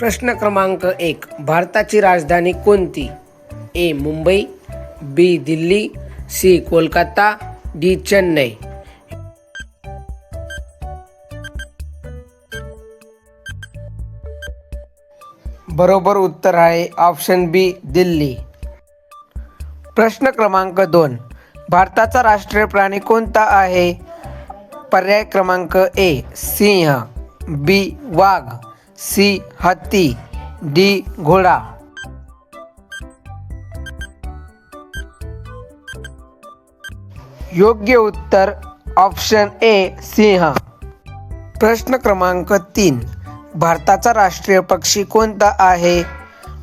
प्रश्न क्रमांक एक. भारताची राजधानी कोणती? A. Mumbai B Delhi C Kolkata D Chennai. बरोबर उत्तर आहे ऑप्शन बी दिल्ली. प्रश्न क्रमांक दोन. भारताचा राष्ट्रीय प्राणी कोणता आहे? पर्याय क्रमांक ए सिंह बी वाघ. सी हत्ती डी घोडा. योग्य उत्तर ऑप्शन ए सिंह. प्रश्न क्रमांक तीन. भारताचा राष्ट्रीय पक्षी कोणता आहे?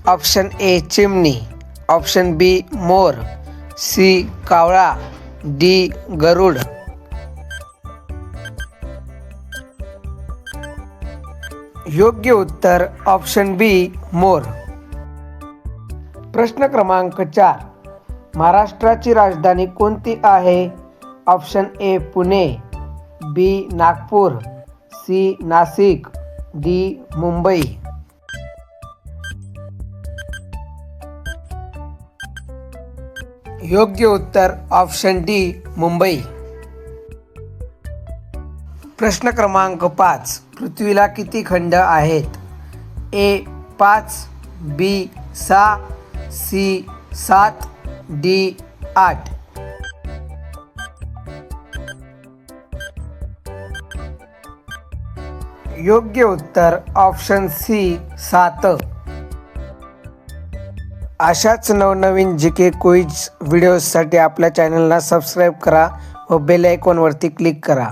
ऑप्शन ए चिमणी. ऑप्शन बी मोर. सी कावळा. डी गरुड. योग्य उत्तर ऑप्शन बी मोर. प्रश्न क्रमांक चार. महाराष्ट्राची राजधानी कोणती आहे? Option A Pune. B Nagpur. C Nashik. D Mumbai. योग्य उत्तर ऑप्शन डी मुंबई. प्रश्न क्रमांक पाच. पृथ्वीला किती खंड आहेत? ए पाच बी सहा सी सात डी आठ. योग्य उत्तर ऑप्शन सी सात. अशाच नवनवीन जी के क्विज व्हिडिओजसाठी आपल्या चॅनलला सबस्क्राईब करा व बेल आयकॉनवरती क्लिक करा.